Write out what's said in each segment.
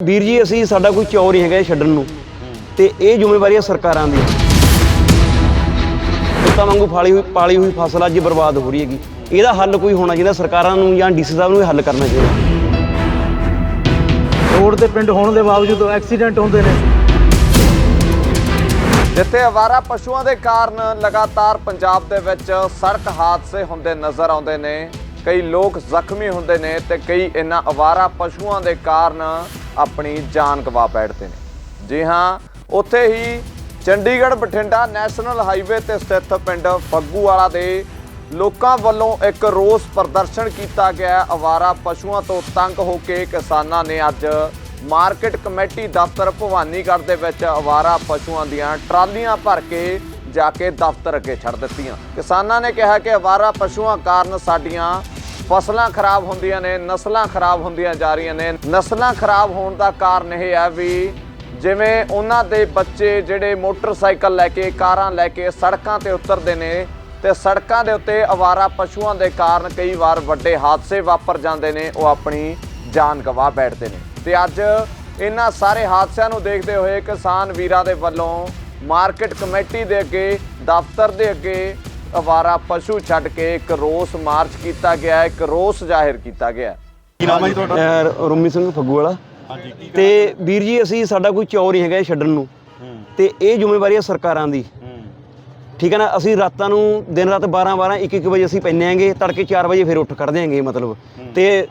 ਵੀਰ ਜੀ ਅਸੀਂ ਸਾਡਾ ਕੋਈ ਚੌਰ ਨਹੀਂ ਹੈਗਾ ਇਹ ਛੱਡਣ ਨੂੰ। ਤੇ ਇਹ ਜ਼ਿੰਮੇਵਾਰੀ ਹੈ ਸਰਕਾਰਾਂ ਦੀ ਪੁੱਤਾਂ ਵਾਂਗੂ ਫਾਲੀ ਹੋਈ ਪਾਲੀ ਹੋਈ ਫਸਲ ਅੱਜ ਬਰਬਾਦ ਹੋ ਰਹੀ ਹੈਗੀ। ਇਹਦਾ ਹੱਲ ਕੋਈ ਹੋਣਾ ਚਾਹੀਦਾ ਸਰਕਾਰਾਂ ਨੂੰ ਜਾਂ ਡੀਸੀ ਸਾਹਿਬ ਨੂੰ ਇਹ ਹੱਲ ਕਰਨਾ ਚਾਹੀਦਾ। ਰੋਡ ਤੇ ਪਿੰਡ ਹੋਣ ਦੇ ਬਾਵਜੂਦ ਐਕਸੀਡੈਂਟ ਹੁੰਦੇ ਨੇ। ਜਿੱਥੇ ਅਵਾਰਾ ਪਸ਼ੂਆਂ ਦੇ ਕਾਰਨ ਲਗਾਤਾਰ ਪੰਜਾਬ ਦੇ ਵਿੱਚ ਸੜਕ ਹਾਦਸੇ ਹੁੰਦੇ ਨਜ਼ਰ ਆਉਂਦੇ ਨੇ। ਕਈ ਲੋਕ ਜ਼ਖਮੀ ਹੁੰਦੇ ਨੇ ਤੇ ਕਈ ਇਹਨਾਂ ਅਵਾਰਾ ਪਸ਼ੂਆਂ ਦੇ ਕਾਰਨ ਆਪਣੀ ਜਾਨ ਗਵਾ ਬੈਠਦੇ ਨੇ। ਜੀ ਹਾਂ, ਉੱਥੇ ਹੀ ਚੰਡੀਗੜ੍ਹ, ਬਠਿੰਡਾ ਨੈਸ਼ਨਲ ਹਾਈਵੇ ਤੇ ਸਥਿਤ ਪਿੰਡ ਫੱਗੂਵਾਲਾ ਦੇ ਲੋਕਾਂ ਵੱਲੋਂ ਇੱਕ ਰੋਸ ਪ੍ਰਦਰਸ਼ਨ ਕੀਤਾ ਗਿਆ। ਅਵਾਰਾ ਪਸ਼ੂਆਂ ਤੋਂ ਤੰਗ ਹੋ ਕੇ ਕਿਸਾਨਾਂ ਨੇ ਅੱਜ ਮਾਰਕੀਟ ਕਮੇਟੀ ਦਫ਼ਤਰ ਭਵਾਨੀਗੜ੍ਹ ਦੇ ਵਿੱਚ ਅਵਾਰਾ ਪਸ਼ੂਆਂ ਦੀਆਂ ਟਰਾਲੀਆਂ ਭਰ ਕੇ ਜਾ ਕੇ ਦਫ਼ਤਰ ਅੱਗੇ ਛੱਡ ਦਿੱਤੀਆਂ। ਕਿਸਾਨਾਂ ਨੇ ਕਿਹਾ ਕਿ ਅਵਾਰਾ ਪਸ਼ੂਆਂ ਕਾਰਨ ਸਾਡੀਆਂ ਫਸਲਾਂ ਖਰਾਬ ਹੁੰਦੀਆਂ ਨੇ, ਨਸਲਾਂ ਖਰਾਬ ਹੁੰਦੀਆਂ ਜਾ ਰਹੀਆਂ ਨੇ। ਨਸਲਾਂ ਖਰਾਬ ਹੋਣ ਦਾ ਕਾਰਨ ਇਹ ਹੈ ਵੀ ਜਿਵੇਂ ਉਹਨਾਂ ਦੇ ਬੱਚੇ ਜਿਹੜੇ ਮੋਟਰਸਾਈਕਲ ਲੈ ਕੇ, ਕਾਰਾਂ ਲੈ ਕੇ ਸੜਕਾਂ ਤੇ ਉਤਰਦੇ ਨੇ ਤੇ ਸੜਕਾਂ ਦੇ ਉੱਤੇ ਅਵਾਰਾ ਪਸ਼ੂਆਂ ਦੇ ਕਾਰਨ ਕਈ ਵਾਰ ਵੱਡੇ ਹਾਦਸੇ ਵਾਪਰ ਜਾਂਦੇ ਨੇ, ਉਹ ਆਪਣੀ ਜਾਨ ਗਵਾ ਬੈਠਦੇ ਨੇ। ਤੇ ਅੱਜ ਇਹਨਾਂ ਸਾਰੇ ਹਾਦਸਿਆਂ ਨੂੰ ਦੇਖਦੇ ਹੋਏ ਕਿਸਾਨ ਵੀਰਾਂ ਦੇ ਵੱਲੋਂ ਮਾਰਕੀਟ ਕਮੇਟੀ ਦੇ ਅੱਗੇ, ਦਫ਼ਤਰ ਦੇ ਅੱਗੇ ਅਵਾਰਾ ਪਸ਼ੂ ਛੱਡ ਕੇ ਇੱਕ ਰੋਸ ਮਾਰਚ ਕੀਤਾ ਗਿਆ ਇੱਕ ਰੋਸ ਜ਼ਾਹਿਰ ਕੀਤਾ ਗਿਆ ਕੀ ਨਾਮ ਹੈ ਜੀ ਤੁਹਾਡਾ? ਅਹ ਰੋਮੀ ਸਿੰਘ ਫੱਗੂ ਵਾਲਾ। ਹਾਂਜੀ ਕੀ ਤੇ ਵੀਰ ਜੀ ਅਸੀਂ ਸਾਡਾ ਕੋਈ ਚੌਰ ਨਹੀਂ ਹੈਗਾ ਇਹ ਛੱਡਣ ਨੂੰ। ਹੂੰ। ਤੇ ਇਹ ਜ਼ਿੰਮੇਵਾਰੀ ਹੈ ਸਰਕਾਰਾਂ ਦੀ। ਹੂੰ। ਠੀਕ ਹੈ ਨਾ? ਅਸੀਂ ਰਾਤਾਂ ਨੂੰ ਦਿਨ ਰਾਤ 12 12 1 1 ਵਜੇ ਅਸੀਂ ਪੈਂਦੇ ਆਂਗੇ ਤੜਕੇ 4 ਵਜੇ ਫਿਰ ਉੱਠ ਖੜਦੇ ਆਂਗੇ ਮਤਲਬ। ਤੇ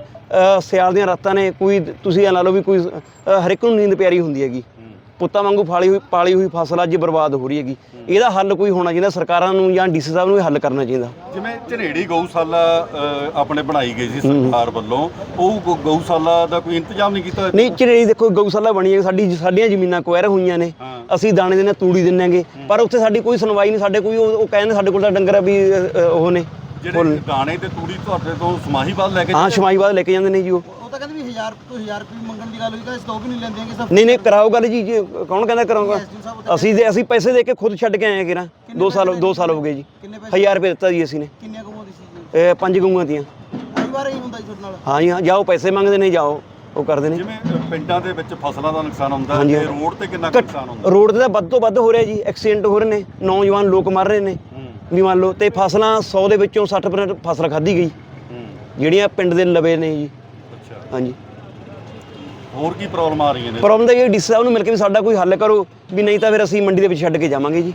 ਸਿਆਲ ਦੀਆਂ ਰਾਤਾਂ ਨੇ ਕੋਈ ਤੁਸੀਂ ਇਹ ਲਾ ਲਓ ਵੀ ਕੋਈ ਅ, ਹਰ ਇੱਕ ਨੂੰ ਨੀਂਦ ਪਿਆਰੀ ਹੁੰਦੀ ਹੈਗੀ। ਪੁੱਤਾਂ ਵਾਂਗੂ ਫਾਲੀ ਹੋਈ ਪਾਲੀ ਹੋਈ ਫਸਲ ਅੱਜ ਬਰਬਾਦ ਹੋ ਰਹੀ ਹੈਗੀ। ਇਹਦਾ ਹੱਲ ਕੋਈ ਹੋਣਾ ਚਾਹੀਦਾ ਸਰਕਾਰਾਂ ਨੂੰ ਜਾਂ ਡੀਸੀ ਸਾਹਿਬ ਨੂੰ ਇਹ ਹੱਲ ਕਰਨਾ ਚਾਹੀਦਾ। ਜਿਵੇਂ ਝਨੇੜੀ ਗਊਸ਼ਾਲਾ ਆਪਣੇ ਬਣਾਈ ਗਈ ਸੀ ਸਰਕਾਰ ਵੱਲੋਂ ਉਹ ਗਊ- ਗਊਸ਼ਾਲਾ ਦਾ ਕੋਈ ਇੰਤਜ਼ਾਮ ਨਹੀਂ ਕੀਤਾ? ਨਹੀਂ ਝੜੇੜੀ ਦੇਖੋ ਗਊਸ਼ਾਲਾ ਬਣੀ ਹੈ ਸਾਡੀ ਸਾਡੀਆਂ ਜ਼ਮੀਨਾਂ ਕੁਐਰ ਹੋਈਆਂ ਨੇ। ਅਸੀਂ ਦਾਣੇ ਦਿੰਨੇ ਤੂੜੀ ਦਿੰਨੇਗੇ ਪਰ ਉੱਥੇ ਸਾਡੀ ਕੋਈ ਸੁਣਵਾਈ ਨਹੀਂ ਸਾਡੇ ਕੋਈ ਉਹ ਕਹਿੰਦੇ ਸਾਡੇ ਕੋਲ ਤਾਂ ਡੰਗਰ ਆ ਵੀ ਉਹ ਨੇ। ਜਿਹੜੇ ਦਾਣੇ ਤੇ ਤੂੜੀ ਤੁਹਾਡੇ ਤੋਂ ਸਮਾਹੀਵਾਲ ਲੈ ਕੇ ਹਾਂ ਸ਼ਮਾਈਵਾਦ ਲੈ ਕੇ ਜਾਂਦੇ ਨੇ ਜੀ ਉਹ। 1000 ਤੋਂ 1000 ਰੁਪਏ ਮੰਗਣ ਦੀ ਗੱਲ ਹੋਈ ਤਾਂ ਇਸ ਤੋਂ ਉਹ ਵੀ ਨਹੀਂ ਲੈਂਦੇ ਹੈਗੇ ਸਭ। ਨਹੀਂ ਨਹੀਂ ਕਰਾਓ ਗੱਲ ਜੀ ਜੀ, ਕੌਣ ਕਹਿੰਦਾ ਕਰਾਊਗਾ? ਅਸੀਂ ਦੇ ਅਸੀਂ ਪੈਸੇ ਦੇ ਕੇ ਖੁਦ ਛੱਡ ਕੇ ਆਏ ਆ ਕਿਰਾ 2 ਸਾਲ 2 ਸਾਲ ਹੋ ਗਏ ਜੀ। ਕਿੰਨੇ ਪੈਸੇ? 1000 ਰੁਪਏ ਦਿੱਤਾ ਜੀ ਅਸੀਂ ਨੇ। ਕਿੰਨੀਆਂ ਕਮਾਉਂਦੀ ਸੀ ਇਹ ਪੰਜ ਗਊਆਂ ਦੀਆਂ ਕਈ ਵਾਰ ਇਹ ਹੁੰਦਾ ਜੀ ਤੁਹਾਡੇ ਨਾਲ। ਹਾਂ ਜੀ ਹਾਂ ਜਾਓ ਪੈਸੇ ਮੰਗਦੇ ਨੇ ਜਾਓ ਉਹ ਕਰਦੇ ਨੇ। ਜਿਵੇਂ ਪਿੰਡਾਂ ਦੇ ਵਿੱਚ ਫਸਲਾਂ ਦਾ ਨੁਕਸਾਨ ਹੁੰਦਾ। ਤੇ ਰੋਡ ਤੇ ਕਿੰਨਾ ਨੁਕਸਾਨ ਹੁੰਦਾ ਰੋਡ ਤੇ ਤਾਂ ਵੱਧ ਤੋਂ ਵੱਧ ਹੋ ਰਿਹਾ ਜੀ ਐਕਸੀਡੈਂਟ ਹੋ ਰਹੇ ਨੇ ਨੌਜਵਾਨ ਲੋਕ ਮਰ ਰਹੇ ਨੇ। ਹੂੰ। ਵੀ ਮੰਨ ਲਓ ਤੇ ਫਸਲਾਂ 100 ਦੇ ਵਿੱਚੋਂ 60% ਫਸਲ ਖਾਧੀ ਗਈ। ਹੂੰ। ਜਿਹੜੀਆਂ ਪਿੰਡ ਦੇ ਲਵੇ ਨੇ ਜੀ। ਹਾਂਜੀ। ਹੋਰ ਕੀ ਪ੍ਰੋਬਲਮ ਆ ਰਹੀਆਂ ਨੇ? ਪ੍ਰੋਬਲਮ ਤਾਂ ਇਹ ਡੀਸੀ ਸਾਹਿਬ ਨੂੰ ਮਿਲ ਕੇ ਵੀ ਸਾਡਾ ਕੋਈ ਹੱਲ ਕਰੋ ਵੀ ਨਹੀਂ ਤਾਂ ਫਿਰ ਅਸੀਂ ਮੰਡੀ ਦੇ ਵਿੱਚ ਛੱਡ ਕੇ ਜਾਵਾਂਗੇ ਜੀ।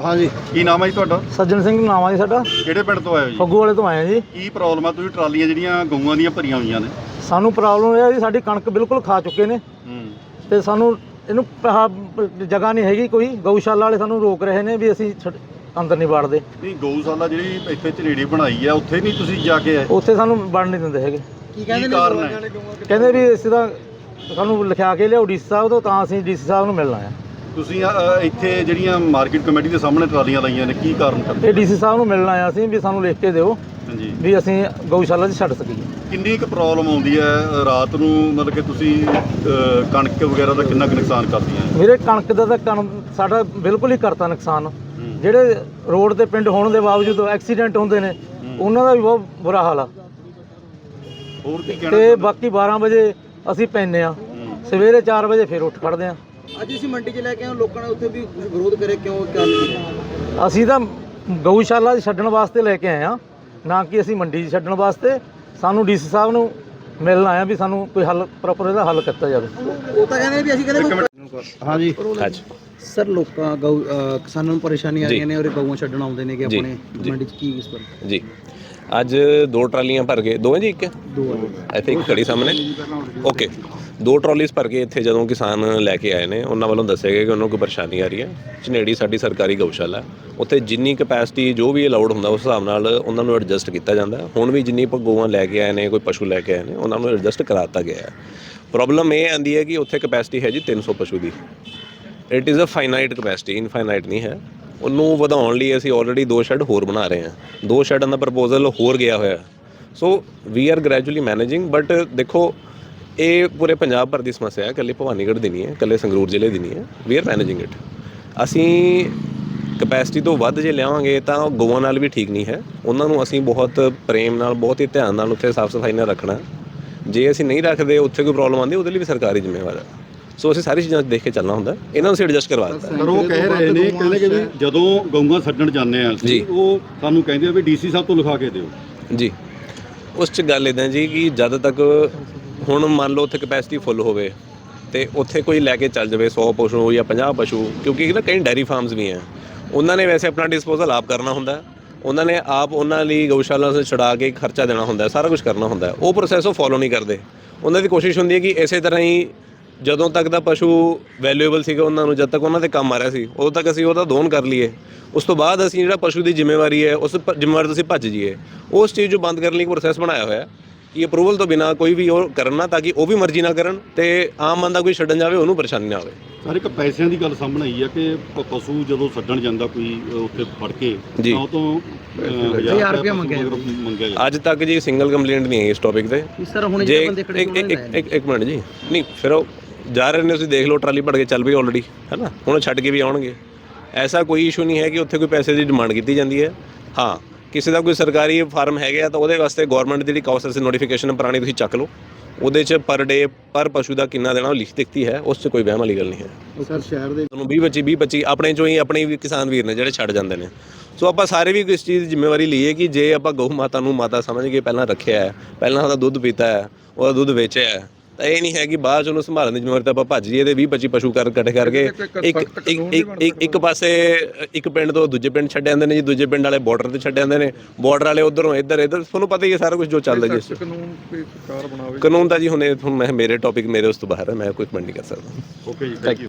ਹਾਂਜੀ। ਕੀ ਨਾਮ ਹੈ ਜੀ ਤੁਹਾਡਾ? ਸੱਜਣ ਸਿੰਘ ਨਾਮ ਆ ਜੀ ਸਾਡਾ। ਕਿਹੜੇ ਪਿੰਡ ਤੋਂ ਆਏ ਹੋ ਜੀ? ਫੱਗੂ ਵਾਲੇ ਤੋਂ ਆਏ ਆ ਜੀ। ਕੀ ਪ੍ਰੋਬਲਮ ਆ? ਤੁਸੀਂ ਟਰਾਲੀਆਂ ਜਿਹੜੀਆਂ ਗਊਆਂ ਦੀਆਂ ਭਰੀਆਂ ਹੋਈਆਂ ਨੇ। ਸਾਨੂੰ ਪ੍ਰੋਬਲਮ ਇਹ ਆ ਜੀ ਸਾਡੀ ਕਣਕ ਬਿਲਕੁਲ ਖਾ ਚੁੱਕੇ ਨੇ। ਹੂੰ। ਤੇ ਸਾਨੂੰ ਇਹਨੂੰ ਆਹ ਜਗ੍ਹਾ ਨਹੀਂ ਹੈਗੀ ਕੋਈ। ਗਊਸ਼ਾਲਾ ਵਾਲੇ ਸਾਨੂੰ ਰੋਕ ਰਹੇ ਨੇ ਵੀ ਅਸੀਂ ਛੱਡ- ਅੰਦਰ ਨਹੀਂ ਵੜਦੇ। ਨਹੀਂ ਗਊਸ਼ਾਲਾ ਜਿਹੜੀ ਇੱਥੇ ਝਨੇੜੀ ਬਣਾਈ ਆ ਉੱਥੇ ਨਹੀਂ ਤੁਸੀਂ ਜਾ ਕੇ ਆਏ? ਉੱਥੇ ਸਾਨੂੰ ਵੜਨ ਨਹੀਂ ਦਿੰਦੇ ਹੈਗੇ। ਕੀ ਕਹਿੰਦੇ ਨੇ ਕਾਰਨ ਹੈ? ਨੇ ਗਊਆਂ ਕਹਿੰਦੇ ਵੀ ਅਸੀਂ ਤਾਂ ਸਾਨੂੰ ਲਿਖਾ ਕੇ ਲਿਆਓ ਡੀਸੀ ਸਾਹਿਬ ਤੋਂ ਤਾਂ ਅਸੀਂ ਡੀਸੀ ਸਾਹਿਬ ਨੂੰ ਮਿਲਣਾ ਆ। ਤੁਸੀਂ ਅ, ਇੱਥੇ ਜਿਹੜੀਆਂ ਮਾਰਕੀਟ ਕਮੇਟੀ ਦੇ ਸਾਹਮਣੇ ਟਰਾਲੀਆਂ ਲਾਈਆਂ ਨੇ ਕੀ ਕਾਰਨ ਕਰਦੇ? ਇਹ ਡੀਸੀ ਸਾਹਿਬ ਨੂੰ ਮਿਲਣਾ ਆ ਅਸੀਂ ਵੀ ਸਾਨੂੰ ਲਿਖ ਕੇ ਦਿਓ ਹਾਂਜੀ। ਵੀ ਅਸੀਂ ਗਊਸ਼ਾਲਾ 'ਚ ਛੱਡ ਸਕੀਏ। ਕਿੰਨੀ ਕੁ ਪ੍ਰੋਬਲਮ ਆਉਂਦੀ ਹੈ ਅ, ਰਾਤ ਨੂੰ ਮਤਲਬ ਕਿ ਤੁਸੀਂ ਅ, ਕਣਕ ਵਗੈਰਾ ਦਾ ਕਿੰਨਾ ਕੁ ਨੁਕਸਾਨ ਕਰਦੀਆਂ? ਹੈ? ਮੇਰੇ ਕਣਕ ਦਾ ਤਾਂ ਕਣ ਸਾਡਾ ਬਿਲਕੁਲ ਹੀ ਕਰਤਾ ਨੁਕਸਾਨ। ਜਿਹੜੇ ਰੋਡ ਤੇ ਪਿੰਡ ਹੋਣ ਦੇ ਬਾਵਜੂਦ ਐਕਸੀਡੈਂਟ ਹੁੰਦੇ ਨੇ ਉਹਨਾਂ ਦਾ ਵੀ ਬਹੁਤ ਬੁਰਾ ਹਾਲ ਆ। ਹੋਰ ਕੀ ਕਹਿਣਾ ਤੇ ਬਾਕੀ 12 ਵਜੇ ਅਸੀਂ ਪੈਂਦੇ ਆ ਸਵੇਰੇ 4 ਵਜੇ ਫਿਰ ਉੱਠ ਖੜਦੇ ਆ ਅੱਜ ਅਸੀਂ ਮੰਡੀ 'ਚ ਲੈ ਕੇ ਆਏ ਲੋਕਾਂ ਨੇ ਉੱਥੇ ਵੀ ਕੁਝ ਵਿਰੋਧ ਕਰੇ ਕਿਉਂ ਕਰ ਅਸੀਂ ਤਾਂ ਗਊਸ਼ਾਲਾ ਛੱਡਣ ਵਾਸਤੇ ਲੈ ਕੇ ਆਏ ਆ ਨਾ ਕਿ ਅਸੀਂ ਮੰਡੀ 'ਚ ਛੱਡਣ ਵਾਸਤੇ। ਸਾਨੂੰ ਡੀਸੀ ਸਾਹਿਬ ਨੂੰ ਮਿਲਣ ਆਇਆ ਵੀ ਸਾਨੂੰ ਕੋਈ ਹੱਲ ਪ੍ਰੋਪਰ ਇਹਦਾ ਹੱਲ ਕੀਤਾ ਜਾਵੇ। ਉਹ ਤਾਂ ਕਹਿੰਦੇ ਵੀ ਅਸੀਂ ਕਹਿੰਦੇ ਹਾਂਜੀ। ਸਰ ਲੋਕਾਂ ਗਊ ਅਹ ਕਿਸਾਨਾਂ ਨੂੰ ਪਰੇਸ਼ਾਨੀ ਆ ਰਹੀਆਂ ਨੇ ਔਰ ਇਹ ਗਊਆਂ ਛੱਡਣ ਆਉਂਦੇ ਨੇ ਕਿ ਜੀ, ਆਪਣੇ ਜੀ। ਮੰਡੀ 'ਚ। ਕੀ ਇਸ ਪਰ ਜੀ। ਅੱਜ ਦੋ ਟਰਾਲੀਆਂ ਭਰ ਕੇ ਦੋਵੇਂ ਜੀ ਇੱਕ? ਦੋ। ਆਈ ਥਿੰਕ ਖੜੀ ਸਾਹਮਣੇ। ਓਕੇ। ਦੋ ਟਰਾਲੀਜ਼ ਭਰ ਕੇ ਇੱਥੇ ਜਦੋਂ ਕਿਸਾਨ ਲੈ ਕੇ ਆਏ ਨੇ। ਉਹਨਾਂ ਵੱਲੋਂ ਦੱਸਿਆ ਗਿਆ ਕਿ ਉਹਨਾਂ ਨੂੰ ਕੋਈ ਪਰੇਸ਼ਾਨੀ ਆ ਰਹੀ ਹੈ। ਝਨੇੜੀ ਸਾਡੀ ਸਰਕਾਰੀ ਗਊਸ਼ਾਲਾ ਹੈ। ਉੱਥੇ ਜਿੰਨੀ ਕਪੈਸਿਟੀ ਜੋ ਵੀ ਅਲਾਉਡ ਹੁੰਦਾ ਉਸ ਹਿਸਾਬ ਨਾਲ ਉਹਨਾਂ ਨੂੰ ਐਡਜਸਟ ਕੀਤਾ ਜਾਂਦਾ। ਹੈ। ਹੁਣ ਵੀ ਜਿੰਨੀ ਪ ਗਊਆਂ ਲੈ ਕੇ ਆਏ ਨੇ ਕੋਈ ਪਸ਼ੂ ਲੈ ਕੇ ਆਏ ਨੇ ਉਹਨਾਂ ਨੂੰ ਐਡਜਸਟ ਕਰਾਤਾ ਗਿਆ ਹੈ। ਪ੍ਰੋਬਲਮ ਇਹ ਆਂਦੀ ਹੈ ਕਿ ਉੱਥੇ ਕਪੈਸਿਟੀ ਹੈ ਜੀ 300 ਪਸ਼ੂ ਦੀ। It is a finite capacity infinite ਨਹੀਂ ਹੈ। ਉਹਨੂੰ ਵਧਾਉਣ ਲਈ ਅਸੀਂ ਆਲਰੇਡੀ ਦੋ ਸ਼ੈੱਡ ਹੋਰ ਬਣਾ ਰਹੇ ਹਾਂ। ਦੋ ਸ਼ੈੱਡਾਂ ਦਾ ਪ੍ਰਪੋਜ਼ਲ ਹੋਰ ਗਿਆ ਹੋਇਆ। So we are gradually managing but ਦੇਖੋ, ਇਹ ਪੂਰੇ ਪੰਜਾਬ ਭਰ ਦੀ ਸਮੱਸਿਆ ਹੈ। ਇਕੱਲੇ ਭਵਾਨੀਗੜ੍ਹ ਦੀ ਨਹੀਂ ਹੈ, ਇਕੱਲੇ ਸੰਗਰੂਰ ਜ਼ਿਲ੍ਹੇ ਦੀ ਨਹੀਂ ਹੈ। ਵੀ ਆਰ ਮੈਨੇਜਿੰਗ ਇਟ ਅਸੀਂ ਕਪੈਸਿਟੀ ਤੋਂ ਵੱਧ ਜੇ ਲਿਆਵਾਂਗੇ ਤਾਂ ਗੋਆ ਨਾਲ ਵੀ ਠੀਕ ਨਹੀਂ ਹੈ। ਉਹਨਾਂ ਨੂੰ ਅਸੀਂ ਬਹੁਤ ਪ੍ਰੇਮ ਨਾਲ, ਬਹੁਤ ਹੀ ਧਿਆਨ ਨਾਲ ਉੱਥੇ ਸਾਫ਼ ਸਫ਼ਾਈ ਨਾਲ ਰੱਖਣਾ ਜੇ ਅਸੀਂ ਨਹੀਂ ਰੱਖਦੇ ਉੱਥੇ ਕੋਈ ਪ੍ਰੋਬਲਮ ਆਉਂਦੀ ਉਹਦੇ ਲਈ ਵੀ ਸਰਕਾਰੀ ਜ਼ਿੰਮੇਵਾਰ ਹੈ ਸੋ ਅਸੀਂ ਸਾਰੀ ਚੀਜ਼ਾਂ ਦੇਖ ਕੇ ਚੱਲਣਾ ਹੁੰਦਾ। ਇਹਨਾਂ ਨੂੰ ਅਸੀਂ ਐਡਜਸਟ ਕਰਵਾ ਦਿੱਤਾ। ਪਰ ਉਹ ਕਹਿ ਰਹੇ ਨੇ ਕਹਿੰਦੇ ਕਿ ਵੀ ਜਦੋਂ ਗਊਆਂ ਛੱਡਣ ਜਾਂਦੇ ਆ। ਅਸੀਂ ਉਹ ਸਾਨੂੰ ਕਹਿੰਦੇ ਆ ਵੀ ਡੀਸੀ ਸਾਹਿਬ ਤੋਂ ਲਿਖਾ ਕੇ ਦਿਓ। ਜੀ। ਉਸ ਚ ਗੱਲ ਇਦਾਂ ਜੀ ਕਿ ਜਦ ਤੱਕ ਹੁਣ ਮੰਨ ਲਓ ਉੱਥੇ ਕਪੈਸਿਟੀ ਫੁੱਲ ਹੋਵੇ ਤੇ ਉੱਥੇ ਕੋਈ ਲੈ ਕੇ ਚੱਲ ਜਾਵੇ 100 ਪਸ਼ੂ ਜਾਂ 50 ਪਸ਼ੂ ਕਿਉਂਕਿ ਨਾ ਕਈ ਡੈਰੀ ਫਾਰਮਸ ਵੀ ਆ। ਉਹਨਾਂ ਨੇ ਵੈਸੇ ਆਪਣਾ ਡਿਸਪੋਜ਼ਲ ਆਪ ਕਰਨਾ ਹੁੰਦਾ। ਉਹਨਾਂ ਨੇ ਆਪ ਉਹਨਾਂ ਲਈ ਗਊਸ਼ਾਲਾ ਤੋਂ ਛੁਡਾ ਕੇ ਖਰਚਾ ਦੇਣਾ ਹੁੰਦਾ ਸਾਰਾ ਕੁਝ ਕਰਨਾ ਹੁੰਦਾ ਉਹ ਪ੍ਰੋਸੈਸ ਉਹ ਫੋਲੋ ਨਹੀਂ ਕਰਦੇ। ਉਹਨਾਂ ਦੀ ਕੋਸ਼ਿਸ਼ ਹੁੰਦੀ ਹੈ ਕਿ ਇਸੇ ਤਰ੍ਹਾਂ ਹੀ ਜਦੋਂ ਤੱਕ ਦਾ ਪਸ਼ੂ ਵੈਲਿਊਏਬਲ ਸੀਗਾ ਉਹਨਾਂ ਨੂੰ, ਜਦ ਤੱਕ ਉਹਨਾਂ ਤੇ ਕੰਮ ਆ ਰਿਹਾ ਸੀ, ਉਦੋਂ ਤੱਕ ਅਸੀਂ ਉਹਦਾ ਦੋਨ ਕਰ ਲਈਏ। ਉਸ ਤੋਂ ਬਾਅਦ ਅਸੀਂ ਜਿਹੜਾ ਪਸ਼ੂ ਦੀ ਜ਼ਿੰਮੇਵਾਰੀ ਹੈ, ਉਸ ਜ਼ਿੰਮੇਵਾਰੀ ਤੋਂ ਅਸੀਂ ਭੱਜ ਜਾਈਏ। ਉਸ ਚੀਜ਼ ਨੂੰ ਬੰਦ ਕਰਨ ਲਈ ਇੱਕ ਪ੍ਰੋਸੈਸ ਬਣਾਇਆ ਹੋਇਆ ਕਿ ਅਪਰੂਵਲ ਤੋਂ ਬਿਨਾ ਕੋਈ ਵੀ ਉਹ ਕਰਨਾ ਤਾਂ ਕਿ ਉਹ ਵੀ ਮਰਜ਼ੀ ਨਾ ਕਰਨ ਤੇ ਆਮ ਬੰਦਾ ਕੋਈ ਛੱਡਣ ਜਾਵੇ ਉਹਨੂੰ ਪਰੇਸ਼ਾਨੀ ਨਾ ਆਵੇ ਸਰ ਇੱਕ ਪੈਸਿਆਂ ਦੀ ਗੱਲ ਸਾਹਮਣੇ ਆਈ ਆ ਕਿ ਪ- ਪਸ਼ੂ ਜਦੋਂ ਛੱਡਣ ਜਾਂਦਾ ਕੋਈ ਅ, ਉੱਥੇ ਫੜ ਕੇ ਜੀ। ਤਾਂ ਉਹ ਤੋਂ ਅ, ਹਜ਼ਾਰ ਰੁਪਇਆ ਪਸ਼ੂ ਮੰਗਿਆ ਮਗਰ ਮੰਗਿਆ ਜਾਂਦਾ। ਅੱਜ ਤੱਕ ਜੀ ਸਿੰਗਲ ਕੰਪਲੇਂਟ ਨਹੀਂ ਆਈ ਇਸ ਟੌਪਿਕ ਤੇ। ਸਰ ਹੁਣ ਜੇ ਜਿਹੜੇ ਬੰਦੇ ਖੜੇ ਇੱਕ ਇੱਕ- ਇੱਕ ਇੱਕ ਮਿੰਟ ਜੀ। ਨਹੀਂ ਫਿਰ ਉਹ ਜਾ ਰਹੇ ਨੇ ਤੁਸੀਂ ਦੇਖ ਲਓ ਟਰਾਲੀ ਭੜ ਕੇ ਚੱਲ ਪਈ ਆਲਰੇਡੀ ਹੈ ਨਾ? ਹੁਣ ਉਹ ਛੱਡ ਕੇ ਵੀ ਆਉਣਗੇ। ਐਸਾ ਕੋਈ ਇਸ਼ੂ ਨਹੀਂ ਹੈ ਕਿ ਉੱਥੇ ਕੋਈ ਪੈਸੇ ਦੀ ਡਿਮਾਂਡ ਕੀਤੀ ਜਾਂਦੀ ਹੈ। ਹਾਂ ਕਿਸੇ ਦਾ ਕੋਈ ਸਰਕਾਰੀ ਫਾਰਮ ਹੈਗਾ ਤਾਂ ਉਹਦੇ ਵਾਸਤੇ ਗਵਰਨਮੈਂਟ ਦੀ ਜਿਹੜੀ ਕਾਸਟ ਨੋਟੀਫਿਕੇਸ਼ਨ ਪੁਰਾਣੀ ਤੁਸੀਂ ਚੱਕ ਲਓ। ਉਹਦੇ 'ਚ ਪਰ ਡੇ ਪਰ ਪਸ਼ੂ ਦਾ ਕਿੰਨਾ ਦੇਣਾ ਉਹ ਲਿਖ ਦਿੱਤੀ ਹੈ ਉਸ 'ਚ ਕੋਈ ਵਹਿਮ ਵਾਲੀ ਗੱਲ ਨਹੀਂ ਹੈ। ਸਰ ਸ਼ਹਿਰ ਦੇ ਤੁਹਾਨੂੰ 20 25 20 25 ਆਪਣੇ ਚੋਂ ਹੀ ਆਪਣੇ ਵੀ ਕਿਸਾਨ ਵੀਰ ਨੇ ਜਿਹੜੇ ਛੱਡ ਜਾਂਦੇ ਨੇ। ਸੋ ਆਪਾਂ ਸਾਰੇ ਵੀ ਇਸ ਚੀਜ਼ ਦੀ ਜ਼ਿੰਮੇਵਾਰੀ ਲਈਏ ਕਿ ਜੇ ਆਪਾਂ ਗਊ ਮਾਤਾ ਨੂੰ ਮਾਤਾ ਸਮਝ ਕੇ ਪਹਿਲਾਂ ਰੱਖਿਆ ਹੈ ਪਹਿਲਾਂ ਉਹਦਾ ਦੁੱਧ ਪੀਤਾ ਹੈ ਉਹਦਾ ਦੁੱਧ ਵੇਚਿਆ ਹੈ ਤਾਂ ਇਹ ਨਹੀਂ ਹੈ ਕਿ ਬਾਅਦ 'ਚ ਉਹਨੂੰ ਸੰਭਾਲਣ ਦੀ ਜ਼ਿੰਮੇਵਾਰੀ ਤਾਂ ਆਪਾਂ ਭੱਜ ਜੀਏ ਤੇ 20 25 ਪਸ਼ੂ ਕਰ ਇਕੱਠੇ ਕਰਕੇ ਇੱਕ ਇੱਕ ਇੱਕ ਪਾਸੇ ਇੱਕ ਪਿੰਡ ਤੋਂ ਦੂਜੇ ਪਿੰਡ ਛੱਡ ਜਾਂਦੇ ਨੇ ਜੀ ਦੂਜੇ ਪਿੰਡ ਵਾਲੇ ਬਾਰਡਰ ਤੇ ਛੱਡ ਜਾਂਦੇ ਨੇ। ਬਾਰਡਰ ਵਾਲੇ ਉਧਰੋਂ ਇੱਧਰ ਇੱਧਰ ਤੁਹਾਨੂੰ ਪਤਾ ਹੀ ਹੈ ਸਾਰਾ ਕੁਝ ਜੋ ਚੱਲਦਾ ਜੀ। ਕਾਨੂੰਨ ਕੋਈ ਸਰਕਾਰ ਬਣਾਵੇ। ਕਾਨੂੰਨ ਤਾਂ ਜੀ ਹੁਣ ਇਹ ਹੁਣ ਮੈਂ ਮੇਰੇ ਟੌਪਿਕ ਮੇਰੇ ਉਸ ਤੋਂ ਬਾਹਰ ਹੈ ਮੈਂ ਕੋਈ ਕਮੈਂਟ ਨਹੀਂ ਕਰ ਸਕਦਾ। ਓਕੇ ਜੀ ਥੈਂਕ ਯੂ